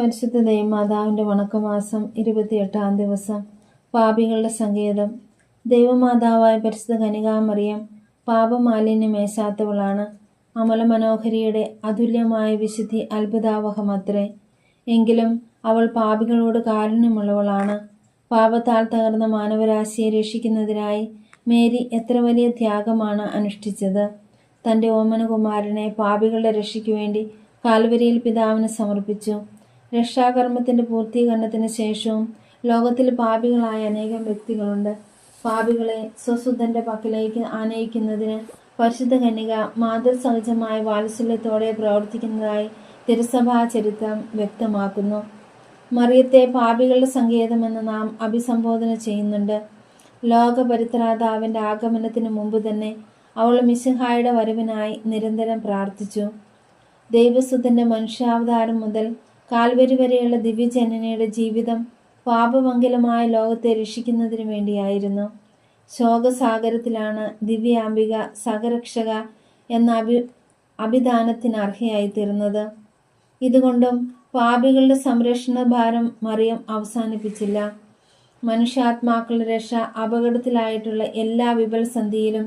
പരിശുദ്ധ ദൈവമാതാവിന്റെ വണക്കമാസം ഇരുപത്തിയെട്ടാം ദിവസം പാപികളുടെ സങ്കേതം. ദൈവമാതാവായ പരിശുദ്ധ കനികാമറിയം പാപമാലിന്യമേശാത്തവളാണ് അമലമനോഹരിയുടെ അതുല്യമായ വിശുദ്ധി അത്ഭുതാവഹമത്രേ എങ്കിലും അവൾ പാപികളോട് കാരുണ്യമുള്ളവളാണ്. പാപത്താൽ തകർന്ന മാനവരാശിയെ രക്ഷിക്കുന്നതിനായി മേരി എത്ര വലിയ ത്യാഗമാണ് അനുഷ്ഠിച്ചത്. തന്റെ ഓമനകുമാരനെ പാപികളുടെ രക്ഷയ്ക്കു വേണ്ടി കാൽവരിയിൽ പിതാവിന് സമർപ്പിച്ചു. രക്ഷാകർമ്മത്തിന്റെ പൂർത്തീകരണത്തിന് ശേഷവും ലോകത്തിൽ പാപികളായ അനേകം വ്യക്തികളുണ്ട്. പാപികളെ സ്വസുദ്ധന്റെ പക്കലേക്ക് ആനയിക്കുന്നതിന് പരിശുദ്ധ കന്യക മാതൃസഹജമായ വാത്സല്യത്തോടെ പ്രവർത്തിക്കുന്നതായി തിരുസഭാ ചരിത്രം വ്യക്തമാക്കുന്നു. മറിയത്തെ പാപികളുടെ സങ്കേതമെന്ന് നാം അഭിസംബോധന ചെയ്യുന്നുണ്ട്. ലോകപരിത്രാതാവിന്റെ ആഗമനത്തിന് മുമ്പ് തന്നെ അവൾ മിശിഹായുടെ വരവിനായി നിരന്തരം പ്രാർത്ഥിച്ചു. ദൈവസുദ്ധന്റെ മനുഷ്യാവതാരം മുതൽ കാൽവരി വരെയുള്ള ദിവ്യജനനയുടെ ജീവിതം പാപമംഗലമായ ലോകത്തെ രക്ഷിക്കുന്നതിനു വേണ്ടിയായിരുന്നു. ശോകസാഗരത്തിലാണ് ദിവ്യാംബിക സഹരക്ഷക എന്ന അഭി അഭിദാനത്തിന് അർഹയായി തീർന്നത് ഇതുകൊണ്ടും പാപികളുടെ സംരക്ഷണ ഭാരം മറിയം അവസാനിപ്പിച്ചില്ല. മനുഷ്യാത്മാക്കളുടെ രക്ഷ അപകടത്തിലായിട്ടുള്ള എല്ലാ വിപൽസന്ധിയിലും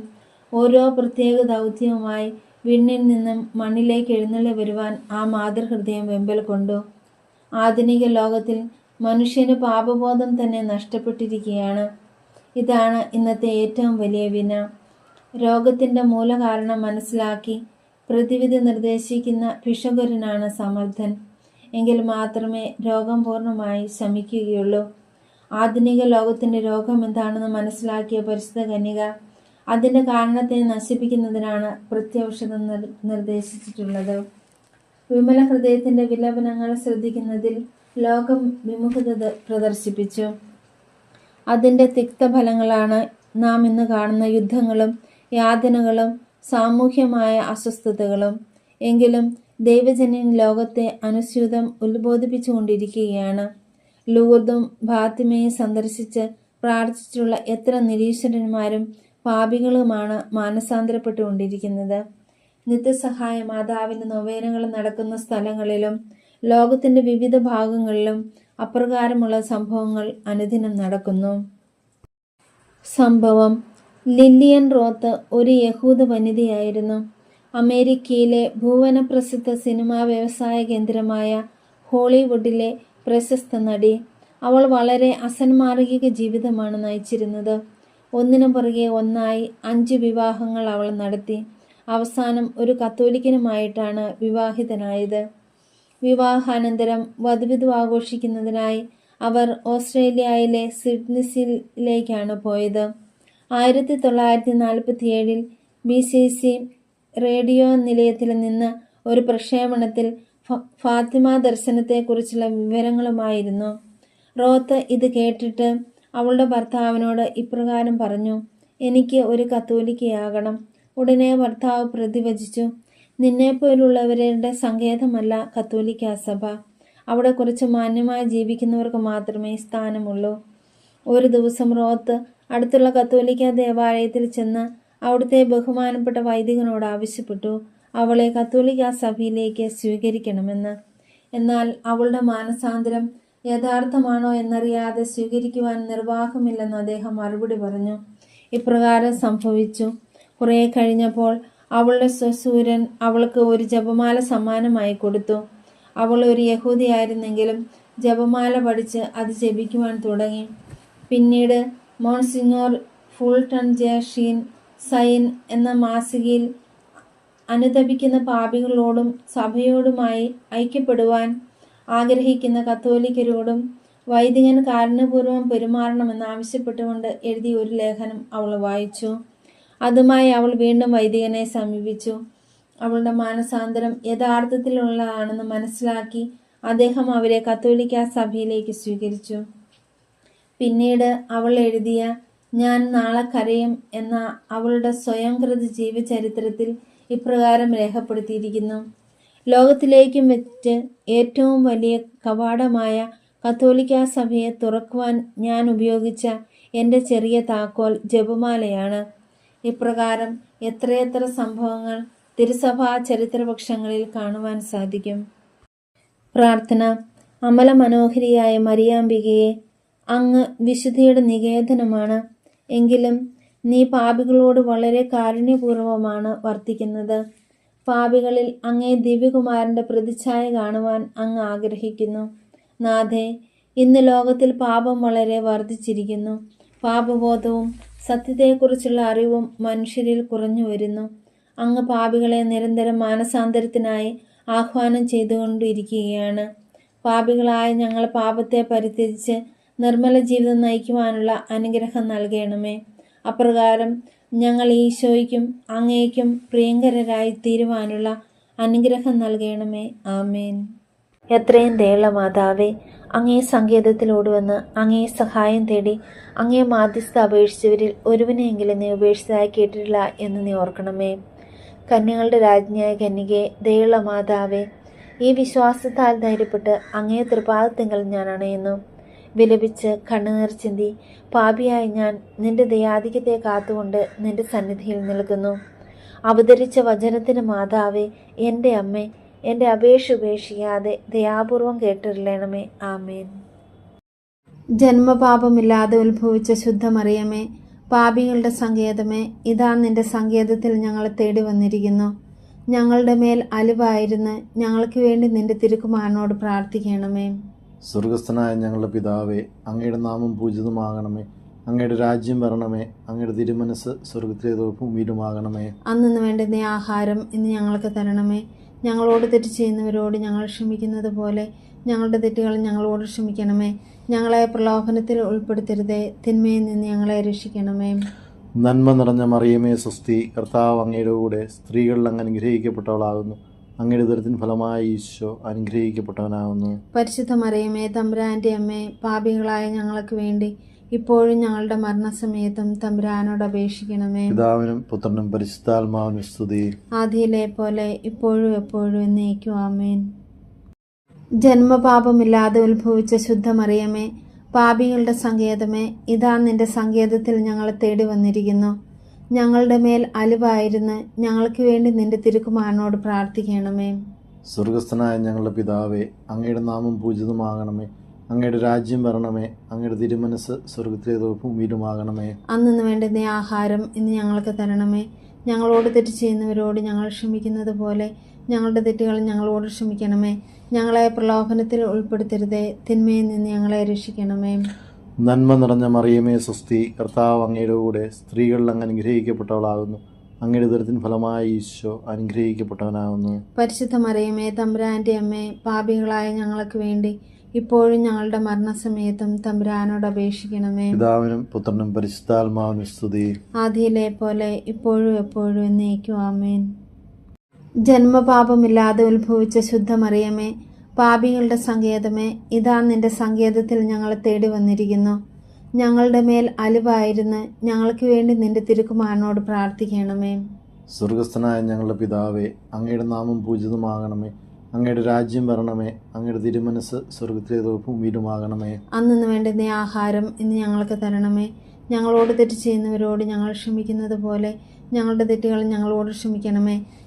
ഓരോ പ്രത്യേക ദൗത്യവുമായി വിണ്ണിൽ നിന്നും മണ്ണിലേക്ക് എഴുന്നള്ളി വരുവാൻ ആ മാതൃഹൃദയം വെമ്പൽ കൊണ്ടു. ആധുനിക ലോകത്തിൽ മനുഷ്യന് പാപബോധം തന്നെ നഷ്ടപ്പെട്ടിരിക്കുകയാണ്. ഇതാണ് ഇന്നത്തെ ഏറ്റവും വലിയ വിന. രോഗത്തിന്റെ മൂലകാരണം മനസ്സിലാക്കി പ്രതിവിധി നിർദ്ദേശിക്കുന്ന ഭിഷകുരനാണ് സമർത്ഥൻ. എങ്കിൽ മാത്രമേ രോഗം പൂർണമായി ശമിക്കുകയുള്ളൂ. ആധുനിക ലോകത്തിന്റെ രോഗം എന്താണെന്ന് മനസ്സിലാക്കിയ പരിശുദ്ധ കന്യക അതിന്റെ കാരണത്തെ നശിപ്പിക്കുന്നതിനാണ് പ്രത്യൗഷധം നിർ നിർദ്ദേശിച്ചിട്ടുള്ളത്. വിമല ഹൃദയത്തിന്റെ വിലപനങ്ങൾ ശ്രദ്ധിക്കുന്നതിൽ ലോകം വിമുഖത പ്രദർശിപ്പിച്ചു. അതിന്റെ തിക്തഫലങ്ങളാണ് നാം ഇന്ന് കാണുന്ന യുദ്ധങ്ങളും യാതനകളും സാമൂഹ്യമായ അസ്വസ്ഥതകളും. എങ്കിലും ദൈവജനൻ ലോകത്തെ അനുസ്യൂതം ഉത്ബോധിപ്പിച്ചുകൊണ്ടിരിക്കുകയാണ്. ലൂർദും ഫാത്തിമയും സന്ദർശിച്ച് പ്രാർത്ഥിച്ചിട്ടുള്ള എത്ര നിരീശ്വരന്മാരും പാപികളുമാണ് മാനസാന്തരപ്പെട്ടുകൊണ്ടിരിക്കുന്നത്. നിത്യസഹായ മാതാവിന്റെ നൊവേനകൾ നടക്കുന്ന സ്ഥലങ്ങളിലും ലോകത്തിന്റെ വിവിധ ഭാഗങ്ങളിലും അപ്രകാരമുള്ള സംഭവങ്ങൾ അനുദിനം നടക്കുന്നു. സംഭവം ലില്ലിയൻ റോത്ത് ഒരു യഹൂദ വനിതയായിരുന്നു. അമേരിക്കയിലെ ഭുവനപ്രസിദ്ധ സിനിമാ വ്യവസായ കേന്ദ്രമായ ഹോളിവുഡിലെ പ്രശസ്ത നടി. അവൾ വളരെ അസന്മാർഗിക ജീവിതമാണ് നയിച്ചിരുന്നത്. ഒന്നിനു പുറകെ ഒന്നായി അഞ്ച് വിവാഹങ്ങൾ അവൾ നടത്തി. അവസാനം ഒരു കത്തോലിക്കനുമായിട്ടാണ് വിവാഹിതനായത്. വിവാഹാനന്തരം വധുവിധു ആഘോഷിക്കുന്നതിനായി അവർ ഓസ്ട്രേലിയയിലെ സിഡ്നിസിലേക്കാണ് പോയത്. ആയിരത്തി തൊള്ളായിരത്തി നാൽപ്പത്തി ഏഴിൽ ബി സി സി റേഡിയോ നിലയത്തിൽ നിന്ന് ഒരു പ്രക്ഷേപണത്തിൽ ഫാത്തിമ ദർശനത്തെക്കുറിച്ചുള്ള വിവരങ്ങളുമായിരുന്നു. റോത്ത് ഇത് കേട്ടിട്ട് അവളുടെ ഭർത്താവിനോട് ഇപ്രകാരം പറഞ്ഞു എനിക്ക് ഒരു കത്തോലിക്കയാകണം. ഉടനെ ഭർത്താവ് പ്രതിവചിച്ചു നിന്നെപ്പോലുള്ളവരുടെ സങ്കേതമല്ല കത്തോലിക്ക സഭ. അവിടെ കുറച്ച് മാന്യമായി ജീവിക്കുന്നവർക്ക് മാത്രമേ സ്ഥാനമുള്ളൂ. ഒരു ദിവസം റോത്ത് അടുത്തുള്ള കത്തോലിക്ക ദേവാലയത്തിൽ ചെന്ന് അവിടുത്തെ ബഹുമാനപ്പെട്ട വൈദികനോട് ആവശ്യപ്പെട്ടു അവളെ കത്തോലിക്ക സഭയിലേക്ക് സ്വീകരിക്കണമെന്ന്. എന്നാൽ അവളുടെ മാനസാന്തരം യഥാർത്ഥമാണോ എന്നറിയാതെ സ്വീകരിക്കുവാൻ നിർവാഹമില്ലെന്ന് അദ്ദേഹം മറുപടി പറഞ്ഞു. ഇപ്രകാരം സംഭവിച്ചു. കുറേ കഴിഞ്ഞപ്പോൾ അവളുടെ സ്വസൂരൻ അവൾക്ക് ഒരു ജപമാല സമ്മാനമായി കൊടുത്തു. അവൾ ഒരു യഹൂദിയായിരുന്നെങ്കിലും ജപമാല പഠിച്ച് അത് ജപിക്കുവാൻ തുടങ്ങി. പിന്നീട് മോൺസിങ്ങോർ ഫുൾട്ടൺ ജേഷീൻ സൈൻ എന്ന മാസികയിൽ അനുദപിക്കുന്ന പാപികളോടും സഭയോടുമായി ഐക്യപ്പെടുവാൻ ആഗ്രഹിക്കുന്ന കത്തോലിക്കരോടും വൈദികൻ കാരണപൂർവം പെരുമാറണമെന്ന് ആവശ്യപ്പെട്ടുകൊണ്ട് എഴുതിയ ഒരു ലേഖനം അവൾ വായിച്ചു. അതുമായി അവൾ വീണ്ടും വൈദികനെ സമീപിച്ചു. അവളുടെ മാനസാന്തരം യഥാർത്ഥത്തിലുള്ളതാണെന്ന് മനസ്സിലാക്കി അദ്ദേഹം അവരെ കത്തോലിക്ക സഭയിലേക്ക് സ്വീകരിച്ചു. പിന്നീട് അവൾ എഴുതിയ ഞാൻ നാളെ കരയും എന്ന അവളുടെ സ്വയംകൃത ജീവചരിത്രത്തിൽ ഇപ്രകാരം രേഖപ്പെടുത്തിയിരിക്കുന്നു. ലോകത്തിലേക്കും വെച്ച് ഏറ്റവും വലിയ കവാടമായ കത്തോലിക്ക സഭയെ തുറക്കുവാൻ ഞാൻ ഉപയോഗിച്ച എന്റെ ചെറിയ താക്കോൽ ജപമാലയാണ്. ഇപ്രകാരം എത്രയെത്ര സംഭവങ്ങൾ തിരുസഭാ ചരിത്രപക്ഷങ്ങളിൽ കാണുവാൻ സാധിക്കും. പ്രാർത്ഥന. അമല മനോഹരിയായ മരിയാമ്പികയെ അങ്ങ് വിശുദ്ധിയുടെ നികേതനമാണ്. എങ്കിലും നീ പാപികളോട് വളരെ കാരുണ്യപൂർവമാണ് വർത്തിക്കുന്നത്. പാപികളിൽ അങ്ങേ ദിവ്യകുമാരന്റെ പ്രതിച്ഛായ കാണുവാൻ അങ്ങ് ആഗ്രഹിക്കുന്നു. നാഥേ ഇന്ന് ലോകത്തിൽ പാപം വളരെ വർദ്ധിച്ചിരിക്കുന്നു. പാപബോധവും സത്യത്തെക്കുറിച്ചുള്ള അറിവും മനുഷ്യരിൽ കുറഞ്ഞു വരുന്നു. അങ്ങ് പാപികളെ നിരന്തരം മാനസാന്തരത്തിനായി ആഹ്വാനം ചെയ്തുകൊണ്ടിരിക്കുകയാണ്. പാപികളായ ഞങ്ങൾ പാപത്തെ പരിത്യജിച്ച് നിർമ്മല ജീവിതം നയിക്കുവാനുള്ള അനുഗ്രഹം നൽകണമേ. അപ്രകാരം ഞങ്ങൾ ഈശോയ്ക്കും അങ്ങേക്കും പ്രിയങ്കരരായി തീരുവാനുള്ള അനുഗ്രഹം നൽകണമേ. ആമേൻ. എത്രയും ദയുള്ള മാതാവേ അങ്ങേ സങ്കേതത്തിലോടുവന്ന് അങ്ങേ സഹായം തേടി അങ്ങേ മാധ്യസ്ഥ അപേക്ഷിച്ചവരിൽ ഒരുവനെയെങ്കിലും നീ ഉപേക്ഷിച്ചതായി കേട്ടിട്ടില്ല എന്ന് നീ ഓർക്കണമേ. കന്യകളുടെ രാജ്ഞിയായ കന്യകെ ദയുള്ള മാതാവേ ഈ വിശ്വാസത്താൽ ധൈര്യപ്പെട്ട് അങ്ങേ തൃപാദത്തിങ്കൽ ഞാൻ അണയുന്നു വിലപിച്ച് കണ്ണുനീർ ചിന്തി പാപിയായി ഞാൻ നിന്റെ ദയാധികത്തെ കാത്തുകൊണ്ട് നിന്റെ സന്നിധിയിൽ നിൽക്കുന്നു. അവതരിച്ച വചനത്തിന് മാതാവേ എന്റെ അമ്മേ എന്റെ അപേക്ഷ ഉപേക്ഷിക്കാതെ ദയാപൂർവം കേട്ടിരില്ലേണമേ ആമേൻ. ജന്മപാപമില്ലാതെ ഉത്ഭവിച്ച ശുദ്ധമറിയമേ പാപികളുടെ സങ്കേതമേ ഇതാ നിന്റെ സങ്കേതത്തിൽ ഞങ്ങൾ തേടി വന്നിരിക്കുന്നു. ഞങ്ങളുടെ മേൽ അലിവായിരുന്ന് ഞങ്ങൾക്ക് വേണ്ടി നിന്റെ തിരുക്കുമാരനോട് പ്രാർത്ഥിക്കണമേ. സ്വർഗസ്ഥനായ ഞങ്ങളുടെ പിതാവേ അങ്ങയുടെ നാമം പൂജിതമാകണമേ. അങ്ങയുടെ രാജ്യം വരണമേ. അങ്ങയുടെ തിരുമനസ് സ്വർഗത്തിലെ ഭൂമിയിലുമാകണമേ അന്നു വേണ്ടുന്ന ആഹാരം ഇന്ന് ഞങ്ങൾക്ക് തരണമേ. ഞങ്ങളോട് തെറ്റ് ചെയ്യുന്നവരോട് ഞങ്ങൾ ക്ഷമിക്കുന്നത് പോലെ ഞങ്ങളുടെ തെറ്റുകൾ ഞങ്ങളോട് ക്ഷമിക്കണമേ. ഞങ്ങളെ പ്രലോഭനത്തിൽ ഉൾപ്പെടുത്തരുതേ. തിന്മയിൽ നിന്ന് ഞങ്ങളെ രക്ഷിക്കണമേ. നന്മ നിറഞ്ഞ മറിയമേ സ്വസ്തി. കർത്താവ് അങ്ങയുടെ കൂടെ സ്ത്രീകളിൽ അങ്ങ് അനുഗ്രഹിക്കപ്പെട്ടവളാകുന്നു. അങ്ങയുടെ ദുരിതത്തിന് ഫലമായി ഈശോ അനുഗ്രഹിക്കപ്പെട്ടവനാകുന്നു പരിശുദ്ധ മറിയമേ തമ്പുരാന്റെ അമ്മേ പാപികളായ ഞങ്ങൾക്ക് വേണ്ടി ഇപ്പോഴും ഞങ്ങളുടെ മരണസമയത്തും തമ്പുരാനോട് അപേക്ഷിക്കണമേ. പിതാവിനും പുത്രനും പരിശുദ്ധാത്മാവിനും സ്തുതി. ആദിയിലെ പോലെ ഇപ്പോഴും എപ്പോഴും എന്നേക്കും ആമേൻ. ജന്മപാപമില്ലാതെ ഉത്ഭവിച്ച ശുദ്ധമറിയമേ പാപികളുടെ സങ്കേതമേ ഇതാ നിന്റെ സങ്കേതത്തിൽ ഞങ്ങൾ തേടി വന്നിരിക്കുന്നു. ഞങ്ങളുടെ മേൽ അലിവായിരുന്ന് ഞങ്ങൾക്ക് വേണ്ടി നിന്റെ തിരുക്കുമാരനോട് പ്രാർത്ഥിക്കണമേ. സ്വർഗസ്ഥനായ ഞങ്ങളുടെ പിതാവേ അങ്ങയുടെ നാമം പൂജിതമാകണമേ. അങ്ങയുടെ രാജ്യം വരണമേ. അങ്ങയുടെ തിരുമനസ് സ്വർഗത്തിലെ ഭൂമിയിലുമാകണമേ അന്നു വേണ്ടുന്ന ആഹാരം ഇന്ന് ഞങ്ങൾക്ക് തരണമേ. ഞങ്ങളോട് തെറ്റ് ചെയ്യുന്നവരോട് ഞങ്ങൾ ക്ഷമിക്കുന്നത് പോലെ ഞങ്ങളുടെ തെറ്റുകൾ ഞങ്ങളോട് ക്ഷമിക്കണമേ. ഞങ്ങളെ പ്രലോഭനത്തിൽ ഉൾപ്പെടുത്തരുതേ. തിന്മയിൽ നിന്ന് ഞങ്ങളെ രക്ഷിക്കണമേ. നന്മ നിറഞ്ഞ മറിയമേ സ്വസ്തി. കർത്താവ് അങ്ങയുടെ കൂടെ സ്ത്രീകളിൽ അങ്ങ് അനുഗ്രഹിക്കപ്പെട്ടവളാകുന്നു. അങ്ങയുടെ ദുരിതത്തിന് ഫലമായി ഈശോ അനുഗ്രഹിക്കപ്പെട്ടവനാകുന്നു. പരിശുദ്ധ മറിയമേ തമ്പുരാന്റെ അമ്മേ പാപികളായ ഞങ്ങൾക്ക് വേണ്ടി ഇപ്പോഴും ഞങ്ങളുടെ മരണസമയത്തും തമ്പുരാനോട് അപേക്ഷിക്കണമേ. പിതാവിനും പുത്രനും പരിശുദ്ധാത്മാവിനും സ്തുതി. ആദിയിലെ പോലെ ഇപ്പോഴും എപ്പോഴും എന്നേക്കും ആമേൻ. ജന്മപാപമില്ലാതെ ഉത്ഭവിച്ച ശുദ്ധമറിയമേ പാപികളുടെ സങ്കേതമേ ഇതാ നിന്റെ സങ്കേതത്തിൽ ഞങ്ങൾ തേടി വന്നിരിക്കുന്നു. ഞങ്ങളുടെ മേൽ അലിവായിരുന്ന് ഞങ്ങൾക്ക് വേണ്ടി നിന്റെ തിരുക്കുമാരനോട് പ്രാർത്ഥിക്കണമേ. സ്വർഗസ്ഥനായ ഞങ്ങളുടെ പിതാവേ അങ്ങയുടെ നാമം പൂജിതമാകണമേ. അങ്ങയുടെ രാജ്യം വരണമേ. അങ്ങയുടെ തിരുമനസ് സ്വർഗത്തിലെ ഭൂമിയിലുമാകണമേ അന്നു വേണ്ടുന്ന ആഹാരം ഇന്ന് ഞങ്ങൾക്ക് തരണമേ. ഞങ്ങളോട് തെറ്റ് ചെയ്യുന്നവരോട് ഞങ്ങൾ ക്ഷമിക്കുന്നത് പോലെ ഞങ്ങളുടെ തെറ്റുകൾ ഞങ്ങളോട് ക്ഷമിക്കണമേ.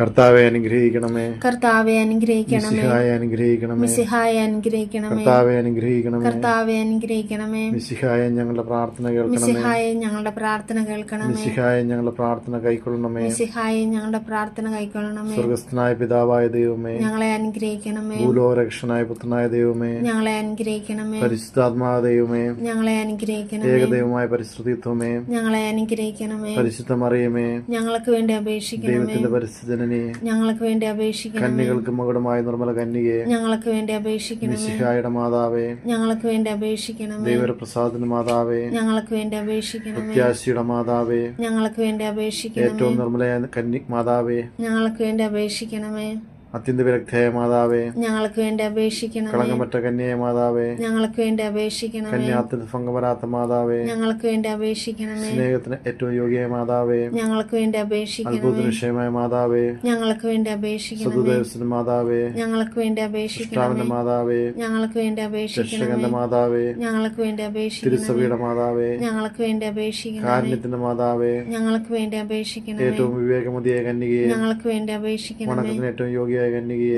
കർത്താവെ അനുഗ്രഹിക്കണമേ. കർത്താവെ അനുഗ്രഹിക്കണമേ. മിശിഹായെ അനുഗ്രഹിക്കണമേ. മിസിഹായെ അനുഗ്രഹിക്കണമേ. കർത്താവെ അനുഗ്രഹിക്കണമേ. കർത്താവെ അനുഗ്രഹിക്കണമേ. സിഹായ ഞങ്ങളുടെ പ്രാർത്ഥന കേൾക്കണമേ. മിസിഹായെ ഞങ്ങളുടെ പ്രാർത്ഥന കേൾക്കണമേ. സിഹായ ഞങ്ങളുടെ പ്രാർത്ഥന കൈക്കൊള്ളണമേ. മിസിഹായെ ഞങ്ങളുടെ പ്രാർത്ഥന കൈക്കൊള്ളണമേ. സ്വർഗസ്ഥനായ പിതാവായ ദൈവമേ. ഞങ്ങളെ അനുഗ്രഹിക്കണമേ. ഭൂലോരക്ഷനായ പുത്രനായ ദൈവമേ. ഞങ്ങളെ അനുഗ്രഹിക്കണമേ. പരിശുദ്ധാത്മാവ ദൈവമേ. ഞങ്ങളെ അനുഗ്രഹിക്കണമേ. ഏകദൈവമായ പരിശുദ്ധിത്വമേ ഞങ്ങളെ അനുഗ്രഹിക്കണമേ. പരിശുദ്ധമറിയമേ ഞങ്ങൾക്ക് വേണ്ടി അപേക്ഷിക്കണമേ. ദൈവത്തിന്റെ പരിസ്ഥിതനെ ഞങ്ങൾക്ക് വേണ്ടി അപേക്ഷിക്കണം കന്യകൾക്ക് മകുടമായ നിർമ്മല കന്യകയെ. ഞങ്ങൾക്ക് വേണ്ടി അപേക്ഷിക്കണം മിശിഹായുടെ മാതാവേ. ഞങ്ങൾക്ക് വേണ്ടി അപേക്ഷിക്കണം ദൈവപ്രസാദന മാതാവേ. ഞങ്ങൾക്ക് വേണ്ടി അപേക്ഷിക്കണം പ്രത്യാശിയുടെ മാതാവേ. ഞങ്ങൾക്ക് വേണ്ടി അപേക്ഷിക്കണം ഏറ്റവും നിർമ്മലയായ കന്നി മാതാവേ. ഞങ്ങൾക്ക് വേണ്ടി അപേക്ഷിക്കണമേ. അത്യന്ത വിരക്തയായ മാതാവേ ഞങ്ങൾക്ക് വേണ്ടി അപേക്ഷിക്കണം കളങ്കമറ്റ കന്യായ മാതാവേ ഞങ്ങൾക്ക് വേണ്ടി അപേക്ഷിക്കണം കന്യാത്തിൽ ഭംഗമരാത്ത മാതാവേ ഞങ്ങൾക്ക് വേണ്ടി അപേക്ഷിക്കണം സ്നേഹത്തിന് ഏറ്റവും യോഗ്യമായ മാതാവേ ഞങ്ങൾക്ക് വേണ്ടി അപേക്ഷിക്കണം അത്ഭുത വിഷയമായ മാതാവേ ഞങ്ങൾക്ക് വേണ്ടി അപേക്ഷിക്കണം സതുദേവസിന്റെ മാതാവേ ഞങ്ങൾക്ക് വേണ്ടി അപേക്ഷിക്കണം മാതാവേ ഞങ്ങൾക്ക് വേണ്ടി അപേക്ഷിക്കണം മാതാവേ ഞങ്ങൾക്ക് വേണ്ടി അപേക്ഷിക്കണം തിരുസഭയുടെ മാതാവേ ഞങ്ങൾക്ക് വേണ്ടി അപേക്ഷിക്കണം കാരുണ്യത്തിന്റെ മാതാവേ ഞങ്ങൾക്ക് വേണ്ടി അപേക്ഷിക്കണം ഏറ്റവും വിവേകമതിയായ കന്യകയെ ഞങ്ങൾക്ക് വേണ്ടി അപേക്ഷിക്കണം വണക്കത്തിന് ഏറ്റവും കന്യകയെ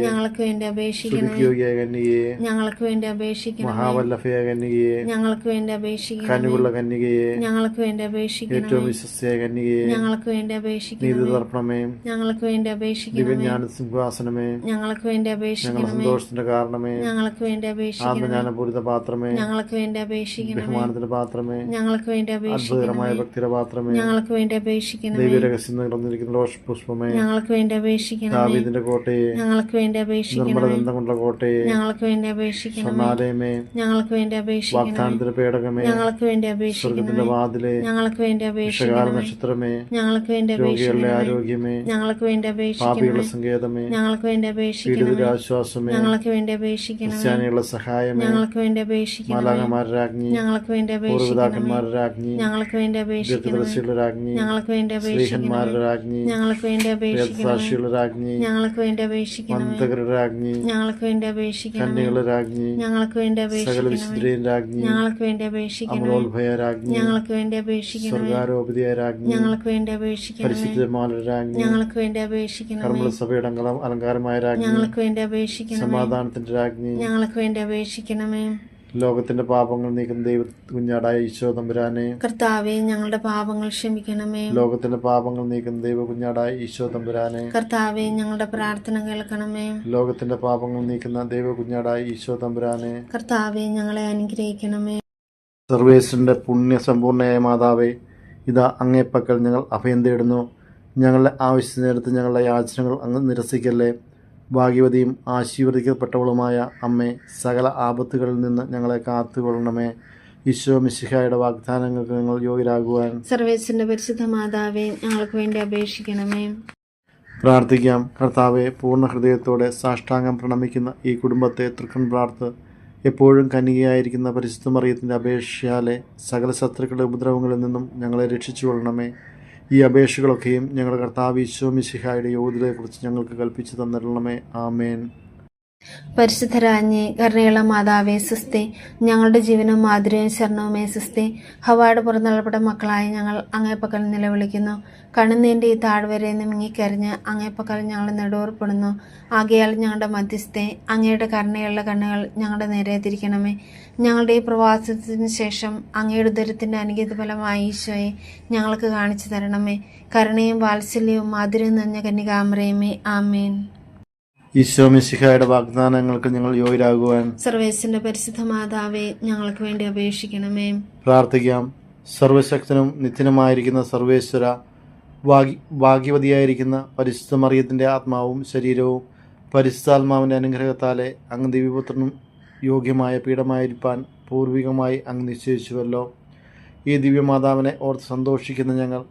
ഞങ്ങൾക്ക് വേണ്ടി അപേക്ഷിക്കണമേ ഞങ്ങൾക്ക് വേണ്ടി അപേക്ഷിക്കണമേ മഹാവല്ലഭയായ കന്യകയെ ഞങ്ങൾക്ക് വേണ്ടി അപേക്ഷിക്കണമേ കനുകുള്ള കന്യകയെ ഞങ്ങൾക്ക് വേണ്ടി അപേക്ഷിക്കണമേ ഏറ്റവും വിശ്വസ്തയായ കന്യകയെ ഞങ്ങൾക്ക് വേണ്ടി നീതി അപേക്ഷിക്കണമേ തർപ്പണമേ ഞങ്ങൾക്ക് വേണ്ടി അപേക്ഷിക്കണമേ ദിവ്യജ്ഞാന സിംഹാസനമേ ഞങ്ങൾക്ക് വേണ്ടി ഞങ്ങളുടെ അപേക്ഷിക്കണമേ സന്തോഷത്തിന്റെ കാരണമേ ഞങ്ങൾക്ക് വേണ്ടി അപേക്ഷിക്കണമേ ആത്മജ്ഞാനപൂരിത പാത്രമേ ഞങ്ങൾക്ക് വേണ്ടി അപേക്ഷിക്കണമേ ബഹുമാനത്തിന്റെ പാത്രമേ ഞങ്ങൾക്ക് വേണ്ടി അത്ഭുതകരമായ അപേക്ഷിക്കണമേ ഭക്തിയുടെ പാത്രമേ ഞങ്ങൾക്ക് വേണ്ടി അപേക്ഷിക്കണമേ ദൈവരഹസ്യം നിറഞ്ഞിരിക്കുന്ന ലോഷപുഷ്പമേ ഞങ്ങൾക്ക് വേണ്ടി അപേക്ഷിക്കണമേ ദാവീദിന്റെ കോട്ടയെ ഞങ്ങൾക്ക് വേണ്ടി അപേക്ഷിക്കണമേ ഞങ്ങൾക്ക് വേണ്ടി അപേക്ഷിക്കണമേ ഞങ്ങൾക്ക് വേണ്ടി അപേക്ഷിക്കണമേ ഞങ്ങൾക്ക് വേണ്ടി അപേക്ഷിക്കണമേ ഞങ്ങൾക്ക് വേണ്ടി അപേക്ഷിക്കണമേ ഞങ്ങൾക്ക് വേണ്ടി അപേക്ഷിക്കണമേ ആരോഗ്യമേ ഞങ്ങൾക്ക് വേണ്ടി അപേക്ഷിക്കണമേ ഞങ്ങൾക്ക് വേണ്ടി അപേക്ഷിക്കണമേ ഞങ്ങൾക്ക് വേണ്ടി അപേക്ഷിക്കണമേ സഹായം ഞങ്ങൾക്ക് വേണ്ടി അപേക്ഷിക്കണമേ രാജ്ഞി ഞങ്ങൾക്ക് വേണ്ടി അപേക്ഷിക്കണമേ രാജ്ഞി ഞങ്ങൾക്ക് വേണ്ടി അപേക്ഷിക്കണമേ രാജ്ഞി ഞങ്ങൾക്ക് വേണ്ടി അപേക്ഷിക്കണമേ രാജ്ഞി ഞങ്ങൾക്ക് വേണ്ടി അപേക്ഷിക്കണമേ വേദസാക്ഷികളുടെ ഞങ്ങൾക്ക് വേണ്ടി അപേക്ഷിക്കണമേ ഞങ്ങൾക്ക് വേണ്ടി അപേക്ഷിക്കണമേ ഞങ്ങൾക്ക് വേണ്ടി അപേക്ഷിക്കണമേ ഞങ്ങൾക്ക് വേണ്ടി അപേക്ഷിക്കണമേ ഞങ്ങൾക്ക് വേണ്ടി അപേക്ഷിക്കണമേ ഞങ്ങൾക്ക് വേണ്ടി അപേക്ഷിക്കണമേ ഞങ്ങൾക്ക് വേണ്ടി അപേക്ഷിക്കണമേ സഭയുടെ അലങ്കാരമായ ഞങ്ങൾക്ക് വേണ്ടി അപേക്ഷിക്കണമേ സമാധാനത്തിന്റെ രാജ്ഞി ഞങ്ങൾക്ക് വേണ്ടി അപേക്ഷിക്കണമേ ലോകത്തിന്റെ പാപങ്ങൾ നീക്കുന്ന ദൈവ കുഞ്ഞാടായ ഈശോ തമ്പുരാനെ. കർത്താവെ ഞങ്ങളുടെ പാപങ്ങൾ ക്ഷമിക്കണമേ. ലോകത്തിന്റെ പാപങ്ങൾ നീക്കുന്ന ദൈവ കുഞ്ഞാടായ ഈശോ തമ്പുരാനെ. കർത്താവെ ഞങ്ങളുടെ പ്രാർത്ഥന കേൾക്കണമേ. ലോകത്തിന്റെ പാപങ്ങൾ നീക്കുന്ന ദൈവ കുഞ്ഞാടായ ഈശോ തമ്പുരാനെ. കർത്താവെ ഞങ്ങളെ അനുഗ്രഹിക്കണമേ. സർവേശ്വരന്റെ പുണ്യ സമ്പൂർണയായ മാതാവേ ഇതാ അങ്ങേപ്പക്കൽ ഞങ്ങൾ അഭയം തേടുന്നു. ഞങ്ങളുടെ ആവശ്യ നേരത്ത് ഞങ്ങളുടെ യാചനകൾ അങ്ങ് നിരസിക്കല്ലേ. ഭാഗ്യവതിയും ആശീർവദിക്കപ്പെട്ടവളുമായ അമ്മേ സകല ആപത്തുകളിൽ നിന്ന് ഞങ്ങളെ കാത്തുകൊള്ളണമേ. ഈശോ മിശിഹായുടെ വാഗ്ദാനങ്ങൾക്ക് ഞങ്ങൾ യോഗ്യരാകുവാൻ സർവേശ്വരന്റെ പരിശുദ്ധ മാതാവേ ഞങ്ങൾക്ക് വേണ്ടി അപേക്ഷിക്കണമേ. പ്രാർത്ഥിക്കാം. കർത്താവെ പൂർണ ഹൃദയത്തോടെ സാഷ്ടാംഗം പ്രണമിക്കുന്ന ഈ കുടുംബത്തെ തൃക്കൺ പ്രാർത്ഥ എപ്പോഴും കന്യകയായിരിക്കുന്ന പരിശുദ്ധ മറിയത്തിന്റെ അപേക്ഷയാലെ സകല ശത്രുക്കളുടെ ഉപദ്രവങ്ങളിൽ നിന്നും ഞങ്ങളെ രക്ഷിച്ചു കൊള്ളണമേ ഈ അപേക്ഷകളൊക്കെയും ഞങ്ങളുടെ കർത്താവ് ഈശോ മിശിഹായുടെ യോഗ്യതയെക്കുറിച്ച് ഞങ്ങൾക്ക് കൽപ്പിച്ചു തന്നിരണമേ ആമേൻ. പരിശുദ്ധരാജ്ഞി കരുണയുള്ള മാതാവേ സുസ്തി ഞങ്ങളുടെ ജീവനും മാധുര്യവും ശരണവുമേ സുസ്തി. ഹവാട് പുറന്തള്ളപ്പെട്ട മക്കളായ ഞങ്ങൾ അങ്ങേപ്പക്കൽ നിലവിളിക്കുന്നു. കണ്ണുനീന്റെ ഈ താഴ്വരയിൽ നിന്ന് മിങ്ങിക്കരിഞ്ഞ് അങ്ങേപ്പക്കൽ ഞങ്ങൾ നെടുവർപ്പെടുന്നു. ആകയാൽ ഞങ്ങളുടെ മധ്യസ്ഥെ അങ്ങയുടെ കരുണയുള്ള കണ്ണുകൾ ഞങ്ങളുടെ നേരെ തിരിക്കണമേ. ഞങ്ങളുടെ ഈ പ്രവാസത്തിന് ശേഷം അങ്ങയുടെ ദുരത്തിന്റെ അനുഗീത ഫലമായ ഈശോയെ ഞങ്ങൾക്ക് കാണിച്ചു തരണമേ. കരുണയും വാത്സല്യവും മാധുര്യവും നിറഞ്ഞ കന്യകാമരയുമേ ആമേൻ. ഈശോ മിശിഹായുടെ വാഗ്ദാനങ്ങൾക്ക് ഞങ്ങൾ യോഗ്യരാകുവാൻ സർവേസിന്റെ പരിശുദ്ധ മാതാവേ ഞങ്ങൾക്ക് വേണ്ടി അപേക്ഷിക്കണമേ. പ്രാർത്ഥിക്കാം. സർവശക്തനും നിത്യനുമായിരിക്കുന്ന സർവേശ്വര ഭാഗ്യ ഭാഗ്യവതിയായിരിക്കുന്ന പരിശുദ്ധ മറിയത്തിന്റെ ആത്മാവും ശരീരവും പരിശുദ്ധാത്മാവിന്റെ അനുഗ്രഹത്താലെ അങ്ങ് ദിവ്യപുത്രനും യോഗ്യമായ പീഠമായിരിക്കാൻ പൂർവികമായി അങ്ങ് നിശ്ചയിച്ചുവല്ലോ. ഈ ദിവ്യമാതാവിനെ ഓർത്ത് സന്തോഷിക്കുന്ന ഞങ്ങൾ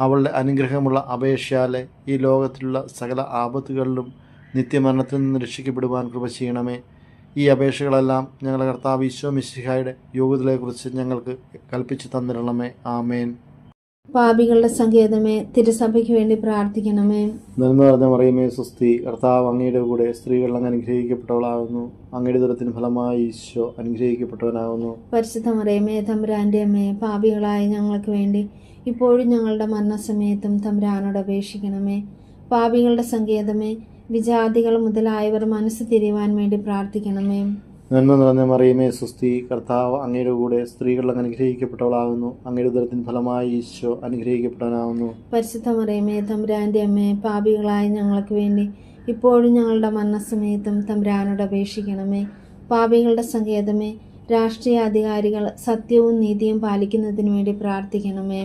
അവളുടെ അനുഗ്രഹമുള്ള അപേക്ഷയാലെ ഈ ലോകത്തിലുള്ള സകല ആപത്തുകളിലും നിത്യമരണത്തിൽ നിന്ന് രക്ഷിക്കപ്പെടുവാൻ കൃപ ചെയ്യണമേ. ഈ അപേക്ഷകളെല്ലാം ഞങ്ങളുടെ കർത്താവ് ഈശോ മിശിഹായുടെ യോഗ്യതകളെക്കുറിച്ച് ഞങ്ങൾക്ക് കൽപ്പിച്ചു തന്നിരണമേ. ആമേൻ. പാപികളുടെ സങ്കേതമേ തിരുസഭയ്ക്ക് വേണ്ടി പ്രാർത്ഥിക്കണമേ. നന്മ നിറഞ്ഞ മറിയമേ സുസ്തി കർത്താവ് അങ്ങയുടെ കൂടെ സ്ത്രീകൾ അങ്ങ് അനുഗ്രഹിക്കപ്പെട്ടവളാകുന്നു. അങ്ങയുടെ ദുരത്തിന് ഫലമായി ഈശോ അനുഗ്രഹിക്കപ്പെട്ടവനാകുന്നു. പരിശുദ്ധ മറിയമേ തമ്പുരാന്റെ അമ്മേ പാപികളായ ഞങ്ങൾക്ക് വേണ്ടി ഇപ്പോഴും ഞങ്ങളുടെ മരണസമയത്തും തമ്പുരാനോട് അപേക്ഷിക്കണമേ. പാപികളുടെ സങ്കേതമേ വിജാതികൾ മുതലായവർ മനസ്സ് തിരിയുവാൻ വേണ്ടി പ്രാർത്ഥിക്കണമേ. നന്മ നിറഞ്ഞ മറിയമേ സുസ്തി കർത്താവ് അങ്ങയുടെ കൂടെ സ്ത്രീകൾ അങ്ങ് അനുഗ്രഹിക്കപ്പെട്ടവളാകുന്നു. അങ്ങയുടെ ദുരത്തിന് ഫലമായി ഈശോ അനുഗ്രഹിക്കപ്പെടാനാവുന്നു. പരിശുദ്ധ മറിയമേ തമ്പുരാന്റെ അമ്മേ പാപികളായ ഞങ്ങൾക്ക് വേണ്ടി ഇപ്പോഴും ഞങ്ങളുടെ മരണസമയത്തും തമ്പുരാനോട് അപേക്ഷിക്കണമേ. പാപികളുടെ സങ്കേതമേ രാഷ്ട്രീയ അധികാരികൾ സത്യവും നീതിയും പാലിക്കുന്നതിന് വേണ്ടി പ്രാർത്ഥിക്കണമേ.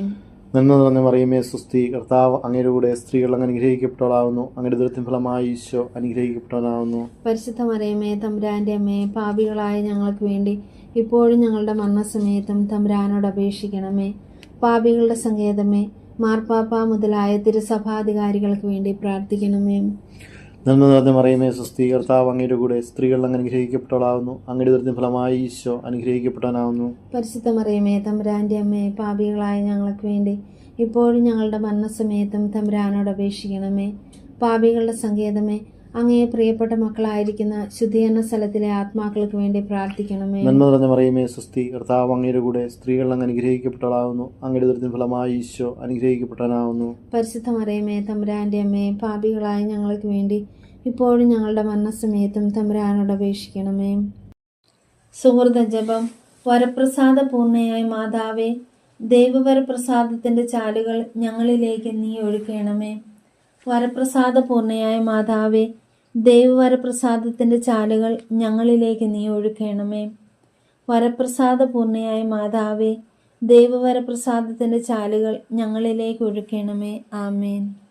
നന്മ നിറഞ്ഞ മറിയമേ സുസ്തി കർത്താവ് അങ്ങയുടെ കൂടെ സ്ത്രീകൾ അങ്ങ് അനുഗ്രഹിക്കപ്പെട്ടവളാവുന്നു. അങ്ങയുടെ ദുരത്തിന് ഫലമായി ഈശോ അനുഗ്രഹിക്കപ്പെട്ടവനാവുന്നു. പരിശുദ്ധ മറിയമേ തമ്പുരാന്റെ അമ്മയെ പാപികളായ ഞങ്ങൾക്ക് വേണ്ടി ഇപ്പോഴും ഞങ്ങളുടെ മരണസമയത്തും തമ്പുരാനോട് അപേക്ഷിക്കണമേ. പാപികളുടെ സങ്കേതമേ മാർപ്പാപ്പ മുതലായ തിരുസഭാധികാരികൾക്ക് വേണ്ടി പ്രാർത്ഥിക്കണമേ. നന്മ നിറഞ്ഞ മറിയമേ സ്വസ്തി കർത്താവ് അങ്ങയുടെ കൂടെ സ്ത്രീകൾ അങ്ങ് അനുഗ്രഹിക്കപ്പെട്ടവളാവുന്നു. അങ്ങയുടെ ദുരിതം ഫലമായി ഈശോ അനുഗ്രഹിക്കപ്പെട്ടവനാവുന്നു. പരിശുദ്ധ മറിയമേ തമ്പുരാന്റെ അമ്മയെ പാപികളായ ഞങ്ങൾക്ക് വേണ്ടി ഇപ്പോഴും ഞങ്ങളുടെ മരണസമയത്തും തമ്പുരാനോട് അപേക്ഷിക്കണമേ. പാപികളുടെ സങ്കേതമേ അങ്ങേ പ്രിയപ്പെട്ട മക്കളായിരിക്കുന്ന ശുദ്ധീകരണ സ്ഥലത്തിലെ ആത്മാക്കൾക്ക് വേണ്ടി പ്രാർത്ഥിക്കണമേ. നന്മ നിറഞ്ഞ മറിയമേ സുസ്ഥി കർത്താവ് അങ്ങയുടെ കൂടെ സ്ത്രീകൾ അങ്ങ് അനുഗ്രഹിക്കപ്പെട്ടവളാവുന്നു. അങ്ങയുടെ ദുരിതം ഫലമായി ഈശോ അനുഗ്രഹിക്കപ്പെട്ടവനാവുന്നു. പരിശുദ്ധ മറിയമേ തമ്പുരാന്റെ അമ്മയെ പാപികളായ ഞങ്ങൾക്ക് വേണ്ടി ഇപ്പോഴും ഞങ്ങളുടെ മരണസമയത്തും തമ്പുരാനോട് അപേക്ഷിക്കണമേ. സുഹൃത ജപം വരപ്രസാദ പൂർണയായ മാതാവേ ദൈവവരപ്രസാദത്തിന്റെ ചാലുകൾ ഞങ്ങളിലേക്ക് നീ ഒഴുക്കണമേ. വരപ്രസാദ പൂർണയായ മാതാവേ ദൈവവരപ്രസാദത്തിന്റെ ചാലുകൾ ഞങ്ങളിലേക്ക് നീ ഒഴുക്കണമേ. വരപ്രസാദ പൂർണയായ മാതാവേ ദൈവവരപ്രസാദത്തിന്റെ ചാലുകൾ ഞങ്ങളിലേക്ക് ഒഴുക്കണമേ. ആമേൻ.